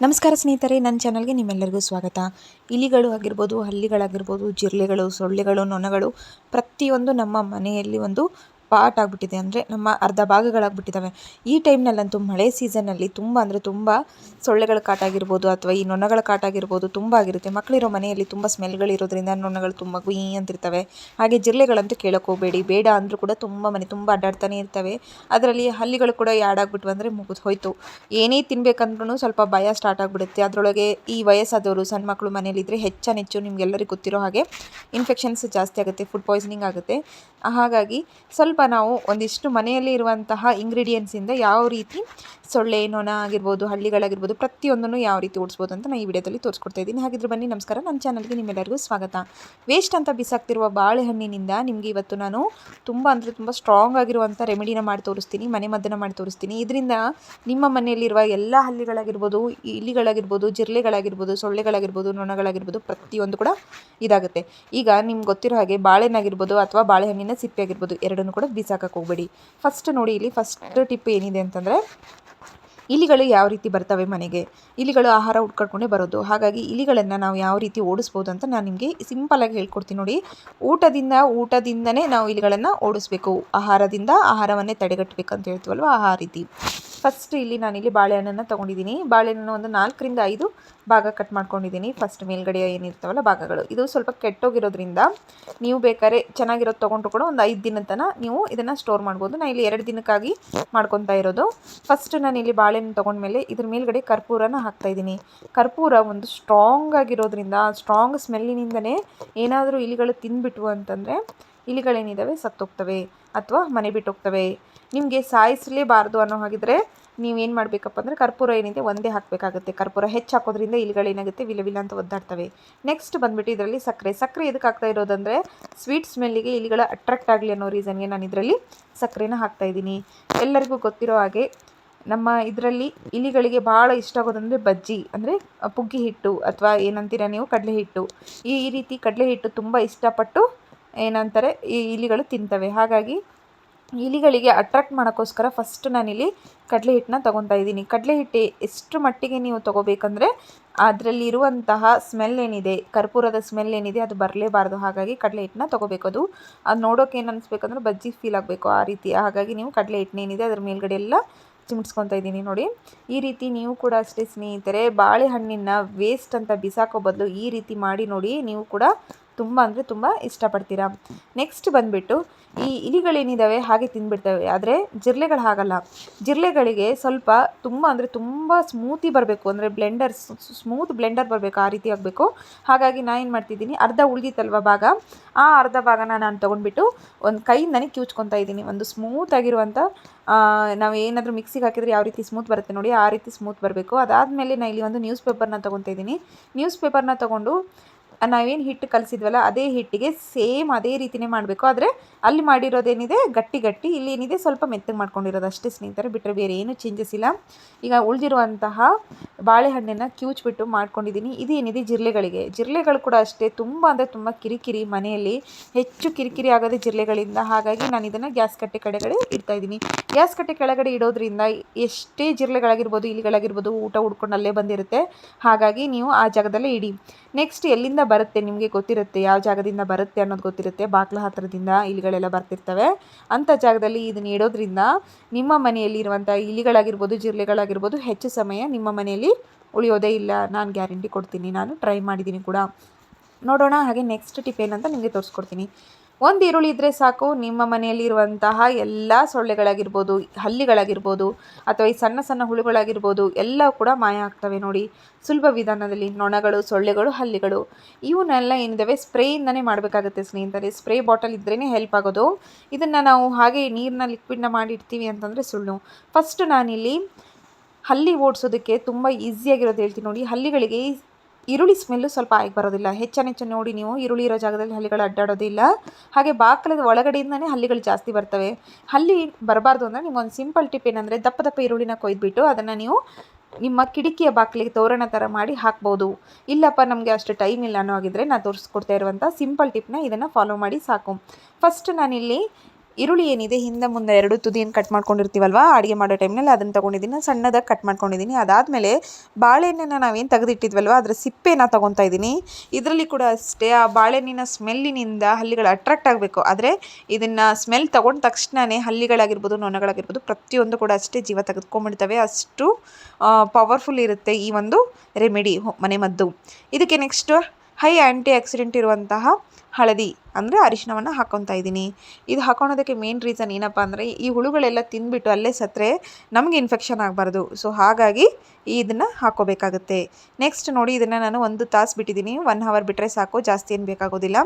ನಮಸ್ಕಾರ ಸ್ನೇಹಿತರೆ, ನನ್ನ ಚಾನಲ್ಗೆ ನಿಮ್ಮೆಲ್ಲರಿಗೂ ಸ್ವಾಗತ. ಇಲಿಗಳು ಆಗಿರ್ಬೋದು ಹಳ್ಳಿಗಳಾಗಿರ್ಬೋದು ಜಿರಳೆಗಳು, ಸೊಳ್ಳೆಗಳು, ನೊಣಗಳು ಪ್ರತಿಯೊಂದು ನಮ್ಮ ಮನೆಯಲ್ಲಿ ಒಂದು ಪಾರ್ಟ್ ಆಗಿಬಿಟ್ಟಿದೆ ಅಂದರೆ ನಮ್ಮ ಅರ್ಧ ಭಾಗಗಳಾಗ್ಬಿಟ್ಟಿದ್ದಾವೆ ಈ ಟೈಮ್ನಲ್ಲಂತೂ ಮಳೆ ಸೀಸನ್ನಲ್ಲಿ ತುಂಬ ಅಂದರೆ ತುಂಬ ಸೊಳ್ಳೆಗಳ ಕಾಟ ಆಗಿರ್ಬೋದು ಅಥವಾ ಈ ನೊಣಗಳ ಕಾಟ ಆಗಿರ್ಬೋದು ತುಂಬ ಆಗಿರುತ್ತೆ. ಮಕ್ಕಳಿರೋ ಮನೆಯಲ್ಲಿ ತುಂಬ ಸ್ಮೆಲ್ಗಳಿರೋದ್ರಿಂದ ನೊಣಗಳು ತುಂಬ ಗುಯಿ ಅಂತಿರ್ತವೆ. ಹಾಗೆ ಜಿರಳೆಗಳಂತೂ ಕೇಳೋಕೆ ಹೋಗಬೇಡಿ. ಬೇಡ ಅಂದರೂ ಕೂಡ ತುಂಬ ಮನೆ ತುಂಬ ಅಡ್ಡಾಡ್ತಾನೆ ಇರ್ತವೆ. ಅದರಲ್ಲಿ ಹಲ್ಲಿಗಳು ಕೂಡ ಯಾಡಾಗ್ಬಿಟ್ವು ಅಂದರೆ ಮುಗಿದು ಹೋಯ್ತು. ಏನೇ ತಿನ್ಬೇಕಂದ್ರೂ ಸ್ವಲ್ಪ ಭಯ ಸ್ಟಾರ್ಟ್ ಆಗಿಬಿಡುತ್ತೆ. ಅದರೊಳಗೆ ಈ ವಯಸ್ಸಾದವರು, ಸಣ್ಣ ಮಕ್ಕಳು ಮನೇಲಿದ್ದರೆ ಹೆಚ್ಚಾನೆಚ್ಚು ನಿಮಗೆಲ್ಲರಿಗೂ ಗೊತ್ತಿರೋ ಹಾಗೆ ಇನ್ಫೆಕ್ಷನ್ಸ್ ಜಾಸ್ತಿ ಆಗುತ್ತೆ ಫುಡ್ ಪಾಯ್ಸನಿಂಗ್ ಆಗುತ್ತೆ. ಹಾಗಾಗಿ ಸ್ವಲ್ಪ ನಾವು ಒಂದಿಷ್ಟು ಮನೆಯಲ್ಲಿ ಇರುವಂತಹ ಇಂಗ್ರೀಡಿಯೆಂಟ್ಸಿಂದ ಯಾವ ರೀತಿ ಸೊಳ್ಳೆ, ನೊಣ ಆಗಿರ್ಬೋದು, ಹಳ್ಳಿಗಳಾಗಿರ್ಬೋದು ಪ್ರತಿಯೊಂದನ್ನು ಯಾವ ರೀತಿ ಓಡಿಸ್ಬೋದು ಅಂತ ನಾನು ಈ ವಿಡಿಯೋದಲ್ಲಿ ತೋರಿಸ್ಕೊಡ್ತಾ ಇದ್ದೀನಿ. ಹಾಗಿದ್ರೆ ಬನ್ನಿ, ನಮಸ್ಕಾರ. ನನ್ನ ಚಾನಲ್ಗೆ ನಿಮ್ಮೆಲ್ಲರಿಗೂ ಸ್ವಾಗತ. ವೇಸ್ಟ್ ಅಂತ ಬಿಸಾಕ್ತಿರುವ ಬಾಳೆಹಣ್ಣಿನಿಂದ ನಿಮಗೆ ಇವತ್ತು ನಾನು ತುಂಬ ಅಂದರೆ ತುಂಬ ಸ್ಟ್ರಾಂಗ್ ಆಗಿರುವಂಥ ರೆಮಿಡಿನ ಮಾಡಿ ತೋರಿಸ್ತೀನಿ, ಮನೆ ಮದ್ದನ್ನು ಮಾಡಿ ತೋರಿಸ್ತೀನಿ. ಇದರಿಂದ ನಿಮ್ಮ ಮನೆಯಲ್ಲಿರುವ ಎಲ್ಲ ಹಳ್ಳಿಗಳಾಗಿರ್ಬೋದು, ಇಲಿಗಳಾಗಿರ್ಬೋದು ಜಿರ್ಲೆಗಳಾಗಿರ್ಬೋದು ಸೊಳ್ಳೆಗಳಾಗಿರ್ಬೋದು, ನೊಣಗಳಾಗಿರ್ಬೋದು ಪ್ರತಿಯೊಂದು ಕೂಡ ಇದಾಗುತ್ತೆ. ಈಗ ನಿಮ್ಗೆ ಗೊತ್ತಿರೋ ಹಾಗೆ ಬಾಳೆಹಣ್ಣಾಗಿರ್ಬೋದು ಅಥವಾ ಬಾಳೆಹಣ್ಣಿನ ಸಿಪ್ಪೆ ಆಗಿರ್ಬೋದು ಎರಡನ್ನೂ ಕೂಡ ಬಿಸಾಕಕ್ಕೆ ಹೋಗಬೇಡಿ. ಫಸ್ಟ್ ನೋಡಿ ಇಲ್ಲಿ ಫಸ್ಟ್ ಟಿಪ್ ಏನಿದೆ ಅಂತಂದರೆ, ಇಲಿಗಳು ಯಾವ ರೀತಿ ಬರ್ತವೆ ಮನೆಗೆ? ಇಲಿಗಳು ಆಹಾರ ಹುಡ್ಕಡ್ಕೊಂಡೇ ಬರೋದು. ಹಾಗಾಗಿ ಇಲಿಗಳನ್ನು ನಾವು ಯಾವ ರೀತಿ ಓಡಿಸ್ಬೋದು ಅಂತ ನಾನು ನಿಮಗೆ ಸಿಂಪಲಾಗಿ ಹೇಳ್ಕೊಡ್ತೀನಿ ನೋಡಿ. ಊಟದಿಂದ, ಊಟದಿಂದನೇ ನಾವು ಇಲಿಗಳನ್ನು ಓಡಿಸ್ಬೇಕು. ಆಹಾರದಿಂದ ಆಹಾರವನ್ನೇ ತಡೆಗಟ್ಟಬೇಕು ಅಂತ ಹೇಳ್ತೀವಲ್ವ? ಆ ರೀತಿ. ಫಸ್ಟ್ ಇಲ್ಲಿ ನಾನಿಲ್ಲಿ ಬಾಳೆಹಣ್ಣನ್ನು ತೊಗೊಂಡಿದ್ದೀನಿ. ಬಾಳೆಹಣ್ಣು ಒಂದು ನಾಲ್ಕರಿಂದ ಐದು ಭಾಗ ಕಟ್ ಮಾಡ್ಕೊಂಡಿದ್ದೀನಿ. ಫಸ್ಟ್ ಮೇಲ್ಗಡೆ ಏನಿರ್ತಾವಲ್ಲ ಭಾಗಗಳು. ಇದು ಸ್ವಲ್ಪ ಕೆಟ್ಟೋಗಿರೋದ್ರಿಂದ ನೀವು ಬೇಕಾದ್ರೆ ಚೆನ್ನಾಗಿರೋದು ತೊಗೊಂಡ್ರು ಕೂಡ ಒಂದು ಐದು ದಿನ ತನಕ ನೀವು ಇದನ್ನು ಸ್ಟೋರ್ ಮಾಡ್ಬೋದು. ನಾನು ಇಲ್ಲಿ ಎರಡು ದಿನಕ್ಕಾಗಿ ಮಾಡ್ಕೊತಾ ಇರೋದು. ಫಸ್ಟ್ ನಾನು ಇಲ್ಲಿ ಬಾಳೆಹಣ್ಣು ತೊಗೊಂಡ್ಮೇಲೆ ಇದ್ರ ಮೇಲ್ಗಡೆ ಕರ್ಪೂರನ ಹಾಕ್ತಾಯಿದ್ದೀನಿ ಕರ್ಪೂರ ಒಂದು ಸ್ಟ್ರಾಂಗ್ ಆಗಿರೋದ್ರಿಂದ ಸ್ಟ್ರಾಂಗ್ ಸ್ಮೆಲ್ಲಿನಿಂದನೇ ಏನಾದರೂ ಇಲಿಗಳು ತಿಂದುಬಿಟ್ವು ಅಂತಂದರೆ ಇಲಿಗಳೇನಿದ್ದಾವೆ ಸತ್ತೋಗ್ತವೆ ಅಥವಾ ಮನೆ ಬಿಟ್ಟೋಗ್ತವೆ. ನಿಮಗೆ ಸಾಯಿಸಲೇಬಾರ್ದು ಅನ್ನೋ ಹಾಗಿದ್ರೆ ನೀವೇನು ಮಾಡಬೇಕಪ್ಪ ಅಂದರೆ ಕರ್ಪೂರ ಏನಿದೆ ಒಂದೇ ಹಾಕಬೇಕಾಗುತ್ತೆ. ಕರ್ಪೂರ ಹೆಚ್ಚು ಹಾಕೋದ್ರಿಂದ ಇಲಿಗಳೇನಾಗುತ್ತೆ ವಿಲ ವಿಲ ಅಂತ ಒದ್ದಾಡ್ತವೆ. ನೆಕ್ಸ್ಟ್ ಬಂದುಬಿಟ್ಟು ಇದರಲ್ಲಿ ಸಕ್ಕರೆ. ಸಕ್ಕರೆ ಇದಕ್ಕೆ ಹಾಕ್ತಾ ಇರೋದಂದರೆ ಸ್ವೀಟ್ ಸ್ಮೆಲ್ಲಿಗೆ ಇಲಿಗಳ ಅಟ್ರಾಕ್ಟ್ ಆಗಲಿ ಅನ್ನೋ ರೀಸನ್ಗೆ ನಾನು ಇದರಲ್ಲಿ ಸಕ್ಕರೆನ ಹಾಕ್ತಾಯಿದ್ದೀನಿ ಎಲ್ಲರಿಗೂ ಗೊತ್ತಿರೋ ಹಾಗೆ ನಮ್ಮ ಇದರಲ್ಲಿ ಇಲಿಗಳಿಗೆ ಭಾಳ ಇಷ್ಟ ಆಗೋದಂದರೆ ಬಜ್ಜಿ, ಅಂದರೆ ಪುಗ್ಗಿ ಹಿಟ್ಟು ಅಥವಾ ಏನಂತೀರ ನೀವು ಕಡಲೆ ಹಿಟ್ಟು ಈ ರೀತಿ ಕಡಲೆ ಹಿಟ್ಟು ತುಂಬ ಇಷ್ಟಪಟ್ಟು ಏನಂತಾರೆ, ಈ ಇಲಿಗಳು ತಿಂತವೆ. ಹಾಗಾಗಿ ಇಲಿಗಳಿಗೆ ಅಟ್ರಾಕ್ಟ್ ಮಾಡೋಕ್ಕೋಸ್ಕರ ಫಸ್ಟ್ ನಾನಿಲ್ಲಿ ಕಡಲೆ ಹಿಟ್ಟನ್ನ ತೊಗೊತಾ ಇದ್ದೀನಿ. ಕಡಲೆ ಹಿಟ್ಟು ಎಷ್ಟು ಮಟ್ಟಿಗೆ ನೀವು ತೊಗೋಬೇಕಂದ್ರೆ ಅದರಲ್ಲಿರುವಂತಹ ಸ್ಮೆಲ್ ಏನಿದೆ, ಕರ್ಪೂರದ ಸ್ಮೆಲ್ ಏನಿದೆ ಅದು ಬರಲೇಬಾರ್ದು. ಹಾಗಾಗಿ ಕಡಲೆ ಹಿಟ್ಟನ್ನ ತೊಗೋಬೇಕು ಅದು. ಅದು ನೋಡೋಕೆ ಏನು ಅನಿಸ್ಬೇಕಂದ್ರೆ ಬಜ್ಜಿ ಫೀಲ್ ಆಗಬೇಕು ಆ ರೀತಿ. ಹಾಗಾಗಿ ನೀವು ಕಡಲೆ ಹಿಟ್ಟನೇನಿದೆ ಅದ್ರ ಮೇಲ್ಗಡೆ ಎಲ್ಲ ಚಿಮಿಟ್ಸ್ಕೊತಾ ಇದ್ದೀನಿ ನೋಡಿ. ಈ ರೀತಿ ನೀವು ಕೂಡ ಅಷ್ಟೇ ಸ್ನೇಹಿತರೆ, ಬಾಳೆಹಣ್ಣಿನ ವೇಸ್ಟ್ ಅಂತ ಬಿಸಾಕೋ ಬದಲು ಈ ರೀತಿ ಮಾಡಿ ನೋಡಿ. ನೀವು ಕೂಡ ತುಂಬ ಅಂದರೆ ತುಂಬ ಇಷ್ಟಪಡ್ತೀರಾ? ನೆಕ್ಸ್ಟ್ ಬಂದುಬಿಟ್ಟು ಈ ಇಲಿಗಳೇನಿದ್ದಾವೆ ಹಾಗೆ ತಿಂದುಬಿಡ್ತವೆ ಆದರೆ ಜಿರ್ಲೆಗಳು ಹಾಗಲ್ಲ. ಜಿರಲೆಗಳಿಗೆ ಸ್ವಲ್ಪ ತುಂಬ ಅಂದರೆ ತುಂಬ ಸ್ಮೂತಿ ಬರಬೇಕು. ಅಂದರೆ ಬ್ಲೆಂಡರ್ ಸ್ಮೂತ್ ಬ್ಲೆಂಡರ್ ಬರಬೇಕು. ಆ ರೀತಿ ಆಗಬೇಕು. ಹಾಗಾಗಿ ನಾನು ಏನು ಮಾಡ್ತಿದ್ದೀನಿ? ಅರ್ಧ ಉಳಿದಿತ್ತಲ್ವ ಭಾಗ? ಆ ಅರ್ಧ ಭಾಗನ ನಾನು ತೊಗೊಂಡ್ಬಿಟ್ಟು ಒಂದು ಕೈ ನನಗೆ ಕಿವುಚ್ಕೊತಾ ಇದ್ದೀನಿ. ಒಂದು ಸ್ಮೂತ್ ಆಗಿರುವಂಥ ನಾವು ಏನಾದರೂ ಮಿಕ್ಸಿಗೆ ಹಾಕಿದರೆ ಯಾವ ರೀತಿ ಸ್ಮೂತ್ ಬರುತ್ತೆ ನೋಡಿ, ಆ ರೀತಿ ಸ್ಮೂತ್ ಬರಬೇಕು. ಅದಾದಮೇಲೆ ನಾನು ಇಲ್ಲಿ ಒಂದು ನ್ಯೂಸ್ ಪೇಪರ್ನ ತೊಗೊತಾ ಇದ್ದೀನಿ. ನ್ಯೂಸ್ ಪೇಪರ್ನ ತೊಗೊಂಡು ನಾವೇನು ಹಿಟ್ಟು ಕಲಿಸಿದ್ವಲ್ಲ, ಅದೇ ಹಿಟ್ಟಿಗೆ ಸೇಮ್ ಅದೇ ರೀತಿಯೇ ಮಾಡಬೇಕು. ಆದರೆ ಅಲ್ಲಿ ಮಾಡಿರೋದೇನಿದೆ, ಗಟ್ಟಿ ಗಟ್ಟಿ, ಇಲ್ಲಿ ಏನಿದೆ, ಸ್ವಲ್ಪ ಮೆತ್ತಗೆ ಮಾಡ್ಕೊಂಡಿರೋದು ಅಷ್ಟೇ ಸ್ನೇಹಿತರೆ. ಬಿಟ್ಟರೆ ಬೇರೆ ಏನು ಚೇಂಜಸ್ ಇಲ್ಲ. ಈಗ ಉಳಿದಿರುವಂತಹ ಬಾಳೆಹಣ್ಣನ್ನು ಕ್ಯೂಚ್ಬಿಟ್ಟು ಮಾಡ್ಕೊಂಡಿದ್ದೀನಿ. ಇದೇನಿದೆ ಜಿರಲೆಗಳಿಗೆ? ಜಿರಲೆಗಳು ಕೂಡ ಅಷ್ಟೇ, ತುಂಬ ಅಂದರೆ ತುಂಬ ಕಿರಿಕಿರಿ ಮನೆಯಲ್ಲಿ, ಹೆಚ್ಚು ಕಿರಿಕಿರಿ ಆಗೋದೇ ಜಿರ್ಲೆಗಳಿಂದ. ಹಾಗಾಗಿ ನಾನು ಇದನ್ನು ಗ್ಯಾಸ್ ಕಟ್ಟೆ ಕಡೆಗಡೆ ಇಡ್ತಾ ಇದ್ದೀನಿ. ಗ್ಯಾಸ್ ಕಟ್ಟೆ ಕೆಳಗಡೆ ಇಡೋದ್ರಿಂದ ಎಷ್ಟೇ ಜಿರಲೆಗಳಾಗಿರ್ಬೋದು, ಇಲಿಗಳಾಗಿರ್ಬೋದು, ಊಟ ಹುಡ್ಕೊಂಡು ಅಲ್ಲೇ ಬಂದಿರುತ್ತೆ. ಹಾಗಾಗಿ ನೀವು ಆ ಜಾಗದಲ್ಲೇ ಇಡಿ. ನೆಕ್ಸ್ಟ್ ಎಲ್ಲಿಂದ ಬರುತ್ತೆ, ನಿಮಗೆ ಗೊತ್ತಿರುತ್ತೆ ಯಾವ ಜಾಗದಿಂದ ಬರುತ್ತೆ ಅನ್ನೋದು ಗೊತ್ತಿರುತ್ತೆ. ಬಾಕ್ಲ ಹತ್ತಿರದಿಂದ ಇಲಿಗಳೆಲ್ಲ ಬರ್ತಿರ್ತವೆ. ಅಂಥ ಜಾಗದಲ್ಲಿ ಇದನ್ನ ಇಡೋದ್ರಿಂದ ನಿಮ್ಮ ಮನೆಯಲ್ಲಿ ಇರುವಂಥ ಇಲಿಗಳಾಗಿರ್ಬೋದು, ಜಿರಳೆಗಳಾಗಿರ್ಬೋದು ಹೆಚ್ಚು ಸಮಯ ನಿಮ್ಮ ಮನೆಯಲ್ಲಿ ಉಳಿಯೋದೇ ಇಲ್ಲ. ನಾನು ಗ್ಯಾರಂಟಿ ಕೊಡ್ತೀನಿ. ನಾನು ಟ್ರೈ ಮಾಡಿದ್ದೀನಿ ಕೂಡ. ನೋಡೋಣ, ಹಾಗೆ ನೆಕ್ಸ್ಟ್ ಟಿಪ್ ಏನಂತ ನಿಮಗೆ ತೋರಿಸ್ಕೊಡ್ತೀನಿ. ಒಂದು ಈರುಳ್ಳಿ ಇದ್ದರೆ ಸಾಕು, ನಿಮ್ಮ ಮನೆಯಲ್ಲಿರುವಂತಹ ಎಲ್ಲ ಸೊಳ್ಳೆಗಳಾಗಿರ್ಬೋದು, ಹಲ್ಲಿಗಳಾಗಿರ್ಬೋದು, ಅಥವಾ ಈ ಸಣ್ಣ ಸಣ್ಣ ಹುಳುಗಳಾಗಿರ್ಬೋದು ಎಲ್ಲ ಕೂಡ ಮಾಯ ಆಗ್ತವೆ ನೋಡಿ. ಸುಲಭ ವಿಧಾನದಲ್ಲಿ ನೊಣಗಳು, ಸೊಳ್ಳೆಗಳು, ಹಲ್ಲಿಗಳು ಇವನ್ನೆಲ್ಲ ಏನಿದ್ದಾವೆ ಸ್ಪ್ರೇಯಿಂದನೇ ಮಾಡಬೇಕಾಗುತ್ತೆ ಸ್ನೇಹಿತರೆ. ಸ್ಪ್ರೇ ಬಾಟಲ್ ಇದ್ರೇ ಹೆಲ್ಪ್ ಆಗೋದು. ಇದನ್ನು ನಾವು ಹಾಗೆ ನೀರನ್ನ ಲಿಕ್ವಿಡ್ನ ಮಾಡಿಡ್ತೀವಿ ಅಂತಂದರೆ ಸುಳ್ಳು. ಫಸ್ಟ್ ನಾನಿಲ್ಲಿ ಹಲ್ಲಿ ಓಡಿಸೋದಕ್ಕೆ ತುಂಬ ಈಸಿಯಾಗಿರೋದು ಹೇಳ್ತೀನಿ ನೋಡಿ. ಹಲ್ಲಿಗಳಿಗೆ ಈರುಳ್ಳಿ ಸ್ಮೆಲ್ಲು ಸ್ವಲ್ಪ ಆಗಿ ಬರೋದಿಲ್ಲ. ಹೆಚ್ಚು ನೋಡಿ ನೀವು ಈರುಳ್ಳಿ ಇರೋ ಜಾಗದಲ್ಲಿ ಹಲ್ಲಿಗಳು ಅಡ್ಡಾಡೋದಿಲ್ಲ. ಹಾಗೆ ಬಾಕಲದ ಒಳಗಡೆಯಿಂದನೇ ಹಲ್ಲಿಗಳು ಜಾಸ್ತಿ ಬರ್ತವೆ. ಹಲ್ಲಿ ಬರಬಾರ್ದು ಅಂದರೆ ನಿಮ್ಗೊಂದು ಸಿಂಪಲ್ ಟಿಪ್ ಏನಂದರೆ ದಪ್ಪ ದಪ್ಪ ಈರುಳ್ಳಿನ ಕೊಯ್ದುಬಿಟ್ಟು ಅದನ್ನು ನೀವು ನಿಮ್ಮ ಕಿಟಕಿಯ ಬಾಗಿಲಿಗೆ ತೋರಣ ಥರ ಮಾಡಿ ಹಾಕ್ಬೋದು. ಇಲ್ಲಪ್ಪ, ನಮಗೆ ಅಷ್ಟು ಟೈಮ್ ಇಲ್ಲ ಅನ್ನೋ ಆಗಿದ್ದರೆ ನಾನು ತೋರಿಸ್ಕೊಡ್ತಾ ಇರುವಂಥ ಸಿಂಪಲ್ ಟಿಪ್ನ ಇದನ್ನು ಫಾಲೋ ಮಾಡಿ ಸಾಕು. ಫಸ್ಟ್ ನಾನಿಲ್ಲಿ ಈರುಳ್ಳಿ ಏನಿದೆ, ಹಿಂದೆ ಮುಂದೆ ಎರಡು ತುದಿಯನ್ನು ಕಟ್ ಮಾಡ್ಕೊಂಡಿರ್ತೀವಲ್ವ? ಅಡುಗೆ ಮಾಡೋ ಟೈಮ್ನಲ್ಲಿ ಅದನ್ನು ತೊಗೊಂಡಿದ್ದೀನಿ. ಸಣ್ಣದಾಗಿ ಕಟ್ ಮಾಡ್ಕೊಂಡಿದ್ದೀನಿ. ಅದಾದಮೇಲೆ ಬಾಳೆಹಣ್ಣನ್ನ ನಾವೇನು ತೆಗೆದಿಟ್ಟಿದ್ವಲ್ವ? ಅದರ ಸಿಪ್ಪೆನ ತೊಗೊತಾ ಇದ್ದೀನಿ. ಇದರಲ್ಲಿ ಕೂಡ ಅಷ್ಟೇ, ಆ ಬಾಳೆಹಣ್ಣಿನ ಸ್ಮೆಲ್ಲಿನಿಂದ ಹಲ್ಲಿಗಳು ಅಟ್ರಾಕ್ಟ್ ಆಗಬೇಕು. ಆದರೆ ಇದನ್ನು ಸ್ಮೆಲ್ ತೊಗೊಂಡ ತಕ್ಷಣವೇ ಹಲ್ಲಿಗಳಾಗಿರ್ಬೋದು, ನೊಣಗಳಾಗಿರ್ಬೋದು, ಪ್ರತಿಯೊಂದು ಕೂಡ ಅಷ್ಟೇ ಜೀವ ತೆಗೆದುಕೊಂಡ್ಬಿಡ್ತವೆ. ಅಷ್ಟು ಪವರ್ಫುಲ್ ಇರುತ್ತೆ ಈ ಒಂದು ರೆಮಿಡಿ ಮನೆಮದ್ದು ಇದಕ್ಕೆ ನೆಕ್ಸ್ಟ್ ಹೈ ಆ್ಯಂಟಿ ಆಕ್ಸಿಡೆಂಟ್ ಇರುವಂತಹ ಹಳದಿ. ಅಂದರೆ ಅರಿಶಿಣವನ್ನು ಹಾಕ್ಕೊತಾ ಇದ್ದೀನಿ. ಇದು ಹಾಕೊಳೋದಕ್ಕೆ ಮೇನ್ ರೀಸನ್ ಏನಪ್ಪ ಅಂದರೆ ಈ ಹುಳುಗಳೆಲ್ಲ ತಿಂದುಬಿಟ್ಟು ಅಲ್ಲೇ ಸತ್ತರೆ ನಮಗೆ ಇನ್ಫೆಕ್ಷನ್ ಆಗಬಾರ್ದು. ಸೊ ಹಾಗಾಗಿ ಇದನ್ನು ಹಾಕೋಬೇಕಾಗುತ್ತೆ. ನೆಕ್ಸ್ಟ್ ನೋಡಿ ಇದನ್ನು ನಾನು ಒಂದು ತಾಸು ಬಿಟ್ಟಿದ್ದೀನಿ. ಒನ್ ಅವರ್ ಬಿಟ್ಟರೆ ಸಾಕು, ಜಾಸ್ತಿ ಏನು ಬೇಕಾಗೋದಿಲ್ಲ.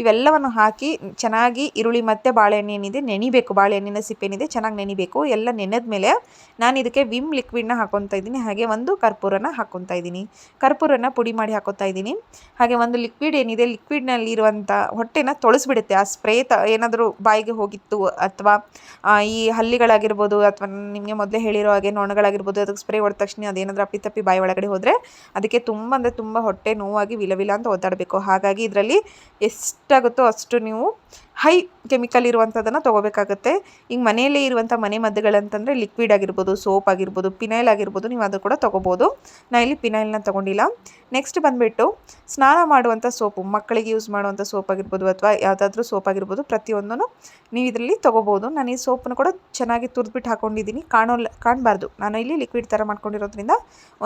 ಇವೆಲ್ಲವನ್ನು ಹಾಕಿ ಚೆನ್ನಾಗಿ ಈರುಳ್ಳಿ ಮತ್ತು ಬಾಳೆಹಣ್ಣು ಏನಿದೆ ನೆನಿಬೇಕು. ಬಾಳೆಹಣ್ಣಿನ ಸಿಪ್ಪೇನಿದೆ ಚೆನ್ನಾಗಿ ನೆನಿಬೇಕು. ಎಲ್ಲ ನೆನೆದ ಮೇಲೆ ನಾನು ಇದಕ್ಕೆ ವಿಮ್ ಲಿಕ್ವಿಡ್ನ ಹಾಕೊತಾ ಇದ್ದೀನಿ. ಹಾಗೆ ಒಂದು ಕರ್ಪೂರನ ಹಾಕೊತಾ ಇದ್ದೀನಿ. ಕರ್ಪೂರನ ಪುಡಿ ಮಾಡಿ ಹಾಕ್ಕೊತಾ ಇದ್ದೀನಿ. ಹಾಗೆ ಒಂದು ಲಿಕ್ವಿಡ್ ಏನಿದೆ ಲಿಕ್ವಿಡ್ನಲ್ಲಿ ಇರುವಂಥ ಹೊಟ್ಟೆನ ತೊಳಸ್ಬಿಡುತ್ತೆ. ಆ ಸ್ಪ್ರೇ ತ, ಏನಾದರೂ ಬಾಯಿಗೆ ಹೋಗಿತ್ತು ಅಥವಾ ಈ ಹಲ್ಲಿಗಳಾಗಿರ್ಬೋದು ಅಥವಾ ನಿಮಗೆ ಮೊದಲೇ ಹೇಳಿರೋ ಹಾಗೆ ನೊಣಗಳಾಗಿರ್ಬೋದು, ಅದಕ್ಕೆ ಸ್ಪ್ರೇ ಹೊಡೆದ ತಕ್ಷಣ ಅದೇನಾದರೂ ಅಪ್ಪಿತಪ್ಪಿ ಬಾಯಿ ಒಳಗಡೆ ಹೋದರೆ ಅದಕ್ಕೆ ತುಂಬ ಅಂದರೆ ತುಂಬ ಹೊಟ್ಟೆ ನೋವಾಗಿ ವಿಲ ವಿಲ ಅಂತ ಒದ್ದಾಡಬೇಕು. ಹಾಗಾಗಿ ಇದರಲ್ಲಿ ಎಷ್ಟಾಗುತ್ತೋ ಅಷ್ಟು ನೀವು ಹೈ ಕೆಮಿಕಲ್ ಇರುವಂಥದ್ದನ್ನು ತೊಗೋಬೇಕಾಗತ್ತೆ. ಈಗ ಮನೆಯಲ್ಲೇ ಇರುವಂಥ ಮನೆ ಮದ್ದುಗಳಂತಂದರೆ ಲಿಕ್ವಿಡ್ ಆಗಿರ್ಬೋದು ಸೋಪ್ ಆಗಿರ್ಬೋದು ಪಿನೈಲ್ ಆಗಿರ್ಬೋದು, ನೀವು ಅದು ಕೂಡ ತೊಗೋಬೋದು. ನಾನು ಇಲ್ಲಿ ಪಿನೈಲ್ನ ತೊಗೊಂಡಿಲ್ಲ. ನೆಕ್ಸ್ಟ್ ಬಂದುಬಿಟ್ಟು ಸ್ನಾನ ಮಾಡುವಂಥ ಸೋಪು ಮಕ್ಕಳಿಗೆ ಯೂಸ್ ಮಾಡುವಂಥ ಸೋಪ್ ಆಗಿರ್ಬೋದು ಅಥವಾ ಯಾವುದಾದ್ರೂ ಸೋಪ್ ಆಗಿರ್ಬೋದು ಪ್ರತಿಯೊಂದೂ ನೀವು ಇದರಲ್ಲಿ ತೊಗೋಬೋದು. ನಾನು ಈ ಸೋಪನ್ನು ಕೂಡ ಚೆನ್ನಾಗಿ ತುರಿದ್ಬಿಟ್ಟು ಹಾಕೊಂಡಿದ್ದೀನಿ. ಕಾಣೋಲ್ಲ ಕಾಣಬಾರ್ದು. ನಾನು ಇಲ್ಲಿ ಲಿಕ್ವಿಡ್ ಥರ ಮಾಡ್ಕೊಂಡಿರೋದ್ರಿಂದ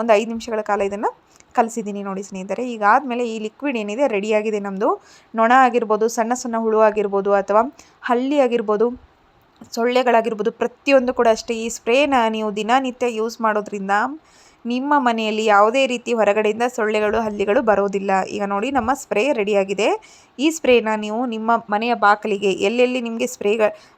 ಒಂದು ಐದು ನಿಮಿಷಗಳ ಕಾಲ ಇದನ್ನು ಕಲಿಸಿದ್ದೀನಿ ನೋಡಿ ಸ್ನೇಹಿತರೆ. ಈಗ ಆದಮೇಲೆ ಈ ಲಿಕ್ವಿಡ್ ಏನಿದೆ ರೆಡಿಯಾಗಿದೆ ನಮ್ಮದು ನೊಣ ಆಗಿರ್ಬೋದು, ಸಣ್ಣ ಸಣ್ಣ ಹುಳು ಆಗಿರ್ಬೋದು ಅಥವಾ ಹಳ್ಳಿ ಆಗಿರ್ಬೋದು, ಸೊಳ್ಳೆಗಳಾಗಿರ್ಬೋದು ಪ್ರತಿಯೊಂದು ಕೂಡ ಅಷ್ಟೇ. ಈ ಸ್ಪ್ರೇನ ನೀವು ದಿನನಿತ್ಯ ಯೂಸ್ ಮಾಡೋದ್ರಿಂದ ನಿಮ್ಮ ಮನೆಯಲ್ಲಿ ಯಾವುದೇ ರೀತಿ ಹೊರಗಡೆಯಿಂದ ಸೊಳ್ಳೆಗಳು, ಹಲ್ಲಿಗಳು ಬರೋದಿಲ್ಲ ಈಗ ನೋಡಿ, ನಮ್ಮ ಸ್ಪ್ರೇ ರೆಡಿಯಾಗಿದೆ. ಈ ಸ್ಪ್ರೇನ ನೀವು ನಿಮ್ಮ ಮನೆಯ ಬಾಕಲಿಗೆ ಎಲ್ಲೆಲ್ಲಿ ನಿಮಗೆ ಸ್ಪ್ರೇ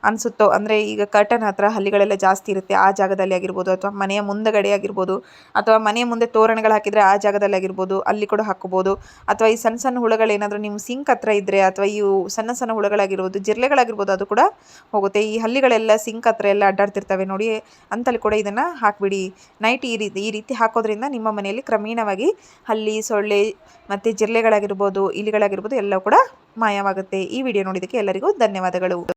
ಅನಿಸುತ್ತೋ, ಅಂದರೆ ಈಗ ಕರ್ಟನ್ ಹತ್ರ ಹಲ್ಲಿಗಳೆಲ್ಲ ಜಾಸ್ತಿ ಇರುತ್ತೆ, ಆ ಜಾಗದಲ್ಲಿ ಆಗಿರ್ಬೋದು, ಅಥವಾ ಮನೆಯ ಮುಂದಗಡೆ ಆಗಿರ್ಬೋದು, ಅಥವಾ ಮನೆಯ ಮುಂದೆ ತೋರಣಗಳು ಹಾಕಿದರೆ ಆ ಜಾಗದಲ್ಲಿ ಆಗಿರ್ಬೋದು, ಅಲ್ಲಿ ಕೂಡ ಹಾಕ್ಕೋಬೋದು ಅಥವಾ ಈ ಸಣ್ಣ ಸಣ್ಣ ಹುಳುಗಳೇನಾದರೂ ನಿಮ್ಮ ಸಿಂಕ್ ಹತ್ರ ಇದ್ದರೆ ಅಥವಾ ಇವು ಸಣ್ಣ ಸಣ್ಣ ಹುಳುಗಳಾಗಿರ್ಬೋದು ಜಿರ್ಲೆಗಳಾಗಿರ್ಬೋದು ಅದು ಕೂಡ ಹೋಗುತ್ತೆ. ಈ ಹಲ್ಲಿಗಳೆಲ್ಲ ಸಿಂಕ್ ಹತ್ರ ಎಲ್ಲ ಅಡ್ಡಾಡ್ತಿರ್ತವೆ, ನೋಡಿ, ಅಂತಲ್ಲಿ ಕೂಡ ಇದನ್ನು ಹಾಕಿಬಿಡಿ. ನೈಟ್ ಈ ರೀತಿ, ಈ ರೀತಿ ಹಾಕೋದ್ರಿಂದ ನಿಮ್ಮ ಮನೆಯಲ್ಲಿ ಕ್ರಮೇಣವಾಗಿ ಹಲ್ಲಿ, ಸೊಳ್ಳೆ ಮತ್ತು ಜಿರಳೆಗಳಾಗಿರ್ಬೋದು, ಇಲಿಗಳಾಗಿರ್ಬೋದು ಎಲ್ಲ ಕೂಡ ಮಾಯವಾಗುತ್ತೆ. ಈ ವಿಡಿಯೋ ನೋಡಿದ್ದಕ್ಕೆ ಎಲ್ಲರಿಗೂ ಧನ್ಯವಾದಗಳು.